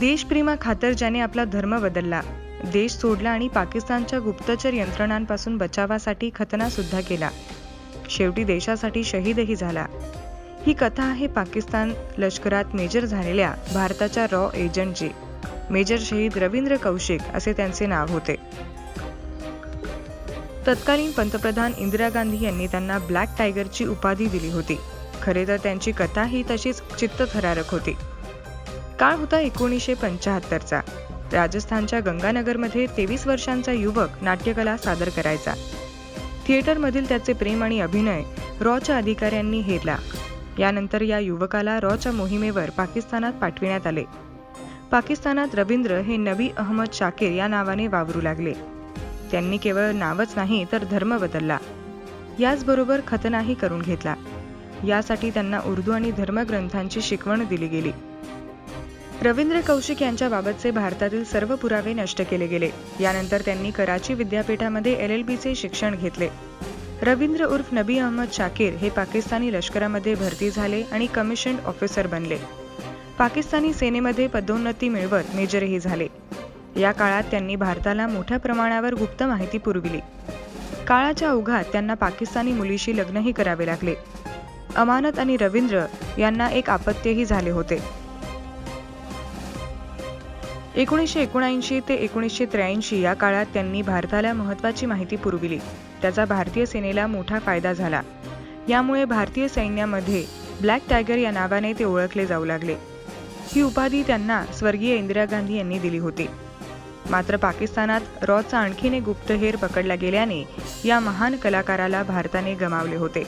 देशप्रेमा खातर ज्याने आपला धर्म बदलला देश सोडला आणि पाकिस्तानच्या गुप्तचर यंत्रणांपासून बचावासाठी खतना सुद्धा केला. शेवटी देशासाठी शहीदही झाला. ही कथा आहे पाकिस्तान लष्करात मेजर झालेल्या भारताच्या रॉ एजंटची. मेजर शहीद रवींद्र कौशिक असे त्यांचे नाव होते. तत्कालीन पंतप्रधान इंदिरा गांधी यांनी त्यांना ब्लॅक टायगरची उपाधी दिली होती. खरे तर त्यांची कथा ही तशीच चित्तथरारक होती. काळ होता एकोणीसशे पंचाहत्तरचा राजस्थानच्या गंगानगरमध्ये तेवीस वर्षांचा युवक नाट्यकला सादर करायचा. थिएटरमधील त्याचे प्रेम आणि अभिनय रॉच्या अधिकाऱ्यांनी हेरला. यानंतर या युवकाला रॉच्या मोहिमेवर पाकिस्तानात पाठविण्यात आले. पाकिस्तानात रवींद्र हे नबी अहमद शाकीर या नावाने वावरू लागले. त्यांनी केवळ नावच नाही तर धर्म बदलला. याचबरोबर खतनाही करून घेतला. यासाठी त्यांना उर्दू आणि धर्मग्रंथांची शिकवण दिली गेली. रवींद्र कौशिक यांच्याबाबतचे भारतातील सर्व पुरावे नष्ट केले गेले. यानंतर त्यांनी कराची विद्यापीठामध्ये एल एल बीचे शिक्षण घेतले. रवींद्र उर्फ नबी अहमद शाकीर हे पाकिस्तानी लष्करामध्ये भरती झाले आणि कमिशन ऑफिसर बनले. पाकिस्तानी सेनेमध्ये पदोन्नती मिळवत मेजरही झाले. या काळात त्यांनी भारताला मोठ्या प्रमाणावर गुप्त माहिती पुरविली. काळाच्या ओघात त्यांना पाकिस्तानी मुलीशी लग्नही करावे लागले. अमानत आणि रवींद्र यांना एक आपत्यही झाले होते. एकोणीसशे एकोणऐंशी ते एकोणीसशे त्र्याऐंशी या काळात त्यांनी भारताला महत्त्वाची माहिती पुरविली. त्याचा भारतीय सेनेला मोठा फायदा झाला. यामुळे भारतीय सैन्यामध्ये ब्लॅक टायगर या नावाने ते ओळखले जाऊ लागले. ही उपाधी त्यांना स्वर्गीय इंदिरा गांधी यांनी दिली होती. मात्र पाकिस्तानात रॉचा आणखीन एक गुप्तहेर पकडला गेल्याने या महान कलाकाराला भारताने गमावले होते.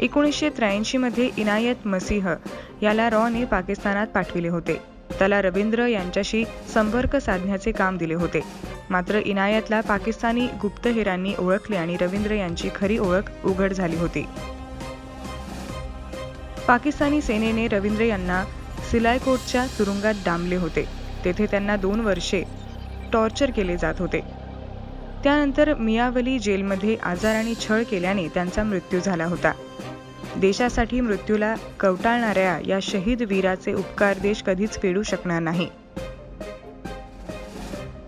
एकोणीसशे त्र्याऐंशीमध्ये इनायत मसीह याला रॉने पाकिस्तानात पाठविले होते. त्याला रवींद्र यांच्याशी संपर्क साधण्याचे काम दिले होते. मात्र इनायतला पाकिस्तानी गुप्तहेरांनी ओळखले आणि रवींद्र यांची खरी ओळख उघड झाली होती. पाकिस्तानी सेनेने रवींद्र यांना सिलायकोटच्या तुरुंगात डांबले होते. तेथे त्यांना दोन वर्षे टॉर्चर केले जात होते. त्यानंतर मियावली जेलमध्ये आजार आणि छळ केल्याने त्यांचा मृत्यू झाला होता. देशासाठी मृत्यूला कवटाळणाऱ्या या शहीद वीराचे उपकार देश कधीच फेडू शकणार नाही.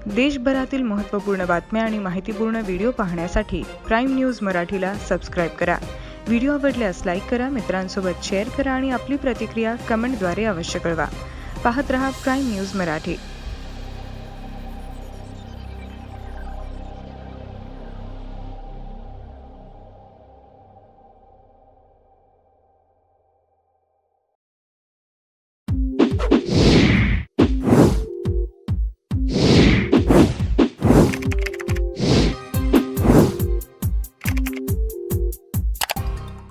देशभरातील महत्त्वपूर्ण बातम्या आणि माहितीपूर्ण व्हिडिओ पाहण्यासाठी प्राईम न्यूज मराठीला सबस्क्राईब करा. व्हिडिओ आवडल्यास लाईक करा मित्रांसोबत शेअर करा आणि आपली प्रतिक्रिया कमेंटद्वारे अवश्य कळवा. पाहत रहा प्राईम न्यूज मराठी.